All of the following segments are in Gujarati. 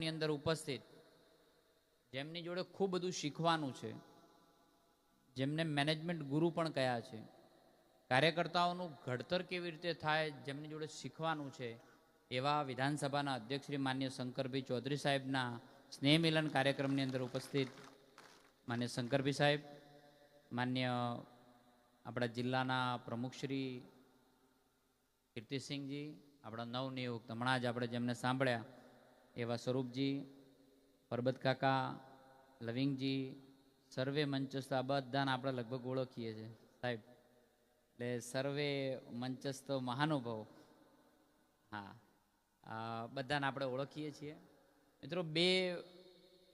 ની અંદર ઉપસ્થિત. જેમની જોડે ખૂબ બધું શીખવાનું છે. જેમને મેનેજમેન્ટ ગુરુ પણ કયા છે. કાર્યકર્તાઓનું ઘડતર કેવી રીતે થાય, જેમની જોડે શીખવાનું છે, એવા વિધાનસભાના અધ્યક્ષ શ્રી માન્ય શંકરભાઈ ચૌધરી સાહેબના સ્નેહ મિલન કાર્યક્રમની અંદર ઉપસ્થિત. માન્ય શંકરભાઈ સાહેબ, માન્ય આપણા જિલ્લાના પ્રમુખ શ્રી કીર્તિસિંહજી, આપણા નવનિયુક્ત હમણાં જ આપણે જેમને સાંભળ્યા એવા સ્વરૂપજી, પરબત કાકા, લવિંગજી, સર્વે મંચસ્થ, આ બધાને આપણે લગભગ ઓળખીએ છીએ. સાહેબ, એટલે સર્વે મંચસ્થ મહાનુભાવ. હા બધાને આપણે ઓળખીએ છીએ. મિત્રો, બે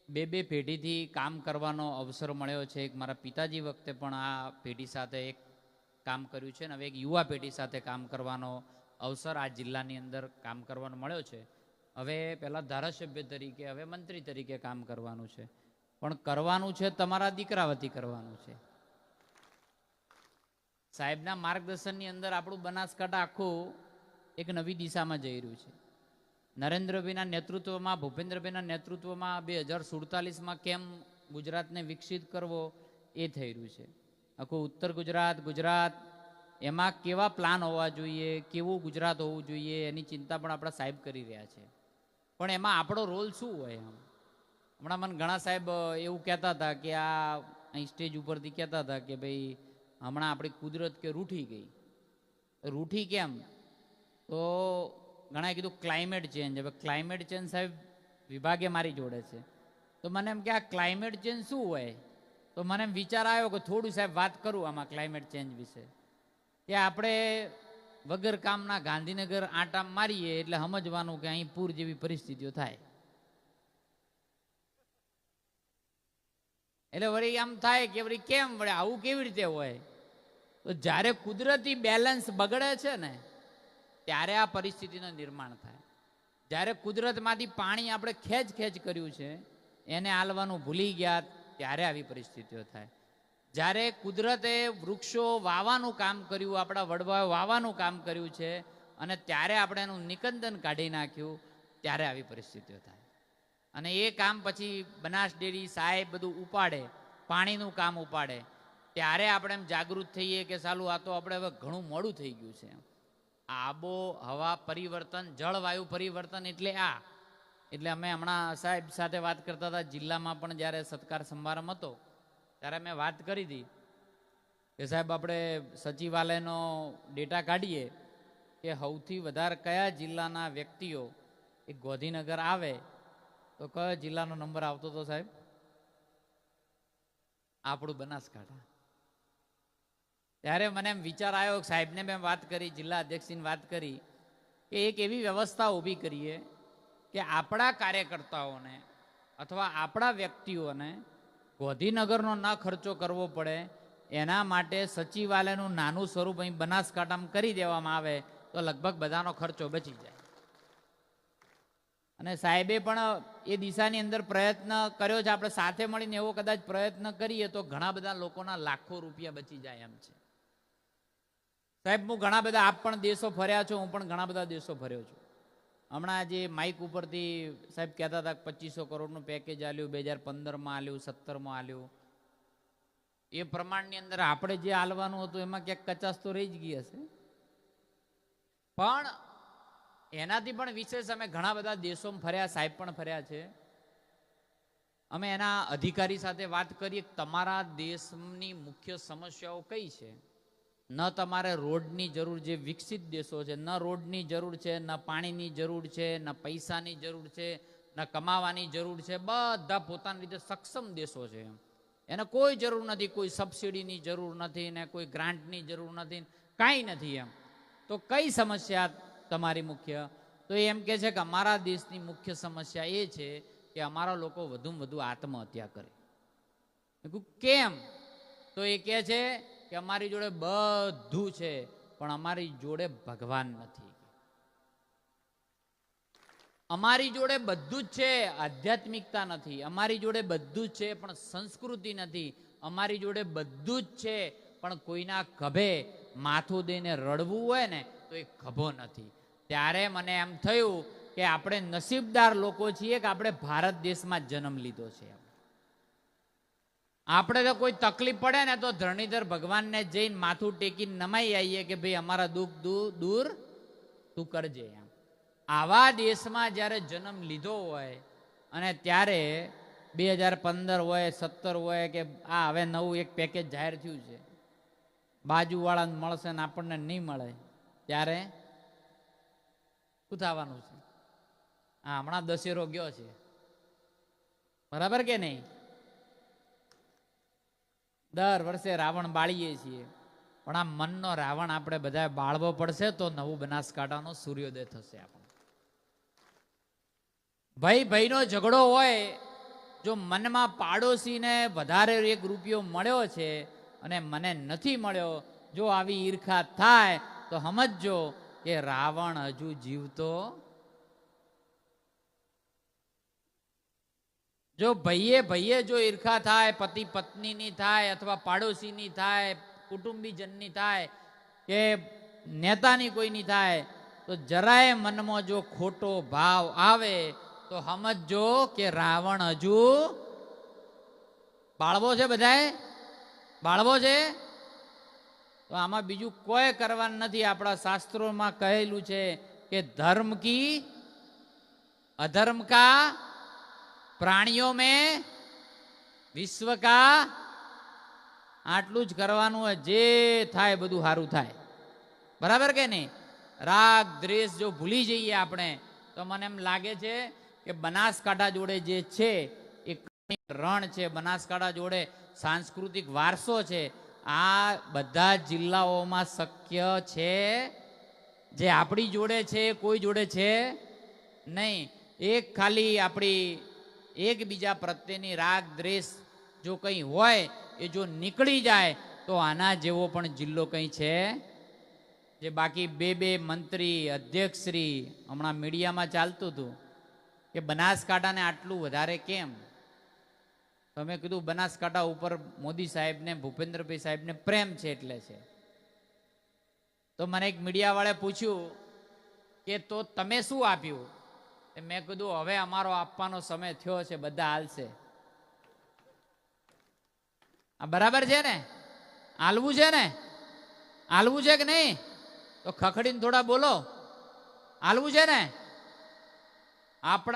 બે બે પેઢીથી કામ કરવાનો અવસર મળ્યો છે. એક મારા પિતાજી વખતે પણ આ પેઢી સાથે એક કામ કર્યું છે અને હવે એક યુવા પેઢી સાથે કામ કરવાનો અવસર આ જિલ્લાની અંદર કામ કરવાનો મળ્યો છે. હવે પહેલાં ધારાસભ્ય તરીકે, હવે મંત્રી તરીકે કામ કરવાનું છે. પણ કરવાનું છે, તમારા દીકરા વતી કરવાનું છે. સાહેબના માર્ગદર્શનની અંદર આપણું બનાસકાંઠા આખું એક નવી દિશામાં જઈ રહ્યું છે. નરેન્દ્રભાઈના નેતૃત્વમાં, ભૂપેન્દ્રભાઈના નેતૃત્વમાં બે હજાર સુડતાલીસમાં કેમ ગુજરાતને વિકસિત કરવો એ થઈ રહ્યું છે. આખું ઉત્તર ગુજરાત ગુજરાત, એમાં કેવા પ્લાન હોવા જોઈએ, કેવું ગુજરાત હોવું જોઈએ એની ચિંતા પણ આપણા સાહેબ કરી રહ્યા છે. પણ એમાં આપણો રોલ શું હોય આમ? હમણાં મને ઘણા સાહેબ એવું કહેતા હતા કે આ અહીં સ્ટેજ ઉપરથી કહેતા હતા કે ભાઈ, હમણાં આપણી કુદરત કે રૂઠી ગઈ. રૂઠી કેમ? તો ઘણા કીધું ક્લાઇમેટ ચેન્જ હવે ક્લાઇમેટ ચેન્જ સાહેબ વિભાગે મારી જોડે છે. તો મને એમ કે આ ક્લાઇમેટ ચેન્જ શું હોય? તો મને એમ વિચાર આવ્યો કે થોડું સાહેબ વાત કરું આમાં ક્લાઇમેટ ચેન્જ વિશે. કે આપણે વગર કામના ગાંધીનગર આટા મારીએ એટલે સમજવાનું કે અહીં પૂર જેવી પરિસ્થિતિઓ થાય. એટલે વળી આમ થાય કે વળી કેમ વળે આવું કેવી રીતે હોય? તો જ્યારે કુદરતી બેલેન્સ બગડે છે ને, ત્યારે આ પરિસ્થિતિનું નિર્માણ થાય. જ્યારે કુદરતમાંથી પાણી આપણે ખેંચ ખેંચ કર્યું છે, એને આલવાનું ભૂલી ગયા, ત્યારે આવી પરિસ્થિતિઓ થાય. જ્યારે કુદરતે વૃક્ષો વાવાનું કામ કર્યું, આપણા વડવાઓ વાવાનું કામ કર્યું છે, અને ત્યારે આપણે એનું નિકંદન કાઢી નાખ્યું, ત્યારે આવી પરિસ્થિતિઓ થાય. અને એ કામ પછી બનાસ ડેરી સાહેબ બધું ઉપાડે, પાણીનું કામ ઉપાડે, ત્યારે આપણે એમ જાગૃત થઈએ કે સાલું આ તો આપણે હવે ઘણું મોડું થઈ ગયું છે આબો, હવા પરિવર્તન, જળવાયુ પરિવર્તન એટલે આ. એટલે અમે હમણાં સાહેબ સાથે વાત કરતા હતા, જિલ્લામાં પણ જ્યારે સત્કાર સમારંભ હતો ત્યારે મેં વાત કરી હતી કે સાહેબ, આપણે સચિવાલયનો ડેટા કાઢીએ કે સૌથી વધારે કયા જિલ્લાના વ્યક્તિઓ એ ગોધીનગર આવે? તો કયો જિલ્લાનો નંબર આવતો હતો સાહેબ? આપણું બનાસકાંઠા. ત્યારે મને એમ વિચાર આવ્યો સાહેબને મેં વાત કરી, જિલ્લા અધ્યક્ષની વાત કરી કે એક એવી વ્યવસ્થા ઊભી કરીએ કે આપણા કાર્યકર્તાઓને અથવા આપણા વ્યક્તિઓને ગોધીનગરનો ના ખર્ચો કરવો પડે, એના માટે સચિવાલયનું નાનું સ્વરૂપ અહીં બનાસકાંઠામાં કરી દેવામાં આવે, તો લગભગ બધાનો ખર્ચો બચી જાય. અને સાહેબે પણ એ દિશાની અંદર પ્રયત્ન કર્યો છે, આપણે સાથે મળીને એવો કદાચ પ્રયત્ન કરીએ તો ઘણા બધા લોકોના લાખો રૂપિયા બચી જાય એમ છે. સાહેબ, હું ઘણા બધા, આપ પણ દેશો ફર્યા છો, હું પણ ઘણા બધા દેશો ફર્યો છું. હમણાં જે માઇક ઉપરથી સાહેબ કહેતા હતા પચીસો કરોડનું પેકેજ આલ્યું, બે હજાર પંદરમાં આલ્યું, સત્તરમાં આલ્યું. એ પ્રમાણની અંદર આપણે જે આલવાનું હતું એમાં ક્યાંક કચાસ તો રહી જ ગઈ હશે. પણ એનાથી પણ વિશેષ અમે ઘણા બધા દેશોમાં ફર્યા, સાહેબ પણ ફર્યા છે. અમે એના અધિકારી સાથે વાત કરીએ તમારા દેશની મુખ્ય સમસ્યાઓ કઈ છે? ન તમારે રોડની જરૂર જે વિકસિત દેશો છે, ન રોડની જરૂર છે, ન પાણીની જરૂર છે, ન પૈસાની જરૂર છે, ન કમાવાની જરૂર છે, બધા પોતાની રીતે સક્ષમ દેશો છે એને કોઈ જરૂર નથી, કોઈ સબસિડીની જરૂર નથી ને કોઈ ગ્રાન્ટની જરૂર નથી કાંઈ નથી એમ. તો કઈ સમસ્યા તમારી મુખ્ય? તો એમ કે છે કે અમારા દેશની મુખ્ય સમસ્યા એ છે કે અમારા લોકો વધુમાં વધુ આત્મહત્યા કરે. કેમ? તો એ કહે છે કે અમારી જોડે બધું છે, પણ અમારી જોડે ભગવાન નથી. અમારી જોડે બધું જ છે, આધ્યાત્મિકતા નથી. અમારી જોડે બધું જ છે, પણ સંસ્કૃતિ નથી. અમારી જોડે બધું જ છે, પણ કોઈના ખભે માથું દઈને રડવું હોય ને, તો એ ખભો નથી. ત્યારે મને એમ થયું કે આપણે નસીબદાર લોકો છીએ કે આપણે ભારત દેશમાં જન્મ લીધો છે આપણે તો કોઈ તકલીફ પડે ને તો ધરણીધર ભગવાનને જઈને માથું ટેકીને નમાઈ આવીએ કે ભાઈ અમારા દુઃખ દૂર તું કરજે એમ. આવા દેશમાં જ્યારે જન્મ લીધો હોય અને ત્યારે બે હજાર પંદર હોય, સત્તર હોય કે આ હવે નવું એક પેકેજ જાહેર થયું છે, બાજુવાળાને મળશે ને આપણને નહીં મળે, ત્યારે શું થવાનું છે. હા હમણાં દશેરો ગયો છે. બરાબર કે નહીં? દર વર્ષે રાવણ બાળીએ છીએ. પણ આ મનનો રાવણ આપણે બધા બાળવો પડશે તો નવું બનાસકાંઠાનો સૂર્યોદય થશે આપણો. ભાઈ ભાઈનો ઝઘડો હોય, જો મનમાં પાડોશીને વધારે એક રૂપિયો મળ્યો છે અને મને નથી મળ્યો, જો આવી ઈર્ખા થાય તો સમજજો કે રાવણ હજુ જીવતો જો ભાઈએ ભાઈએ જો ઈર્ખા થાય, પતિ પત્નીની થાય અથવા પાડોશીની થાય, કુટુંબીજનની થાય કે નેતાની કોઈની થાય, તો જરાય મનમાં જો ખોટો ભાવ આવે, તો સમજજો કે રાવણ હજુ બાળવો છે બધાએ? બાળવો છે? તો આમાં બીજું કોઈ કરવાનું નથી. આપણા શાસ્ત્રોમાં કહેલું છે કે ધર્મ કી અધર્મ કા પ્રાણીઓ મેં વિશ્વ કા આટલું જ કરવાનું હોય, જે થાય બધું સારું થાય. બરાબર કે નહીં? રાગ, દ્વેષ જો ભૂલી જઈએ આપણે, તો મને એમ લાગે છે કે બનાસકાંઠા જોડે જે છે, એ રણ છે. બનાસકાંઠા જોડે સાંસ્કૃતિક વારસો છે. આ બધા જિલ્લાઓમાં શક્ય છે? જે આપણી જોડે છે, કોઈ જોડે છે? નહીં. એક ખાલી આપણી એકબીજા પ્રત્યેની રાગ, દ્વેષ જો કંઈ હોય, એ જો નીકળી જાય, તો આના જેવો પણ જિલ્લો કંઈ છે? જે બાકી બે બે મંત્રી, અધ્યક્ષશ્રી હમણાં મીડિયામાં ચાલતું હતું કે બનાસકાંઠાને આટલું વધારે કેમ? તમે કીધું, બનાસકાંઠા ઉપર મોદી સાહેબને, ભૂપેન્દ્રભાઈ સાહેબને પ્રેમ છે એટલે છે. તો મને એક મીડિયાવાળે પૂછ્યું કે, તો તમે શું આપ્યું? મેં કીધું, હવે અમારો આપવાનો સમય થયો છે, બધા હાલશે. આ બરાબર છે ને? હાલવું છે ને? હાલવું છે કે નહીં? તો ખખડીને થોડા બોલો. હાલવું છે ને? આપણા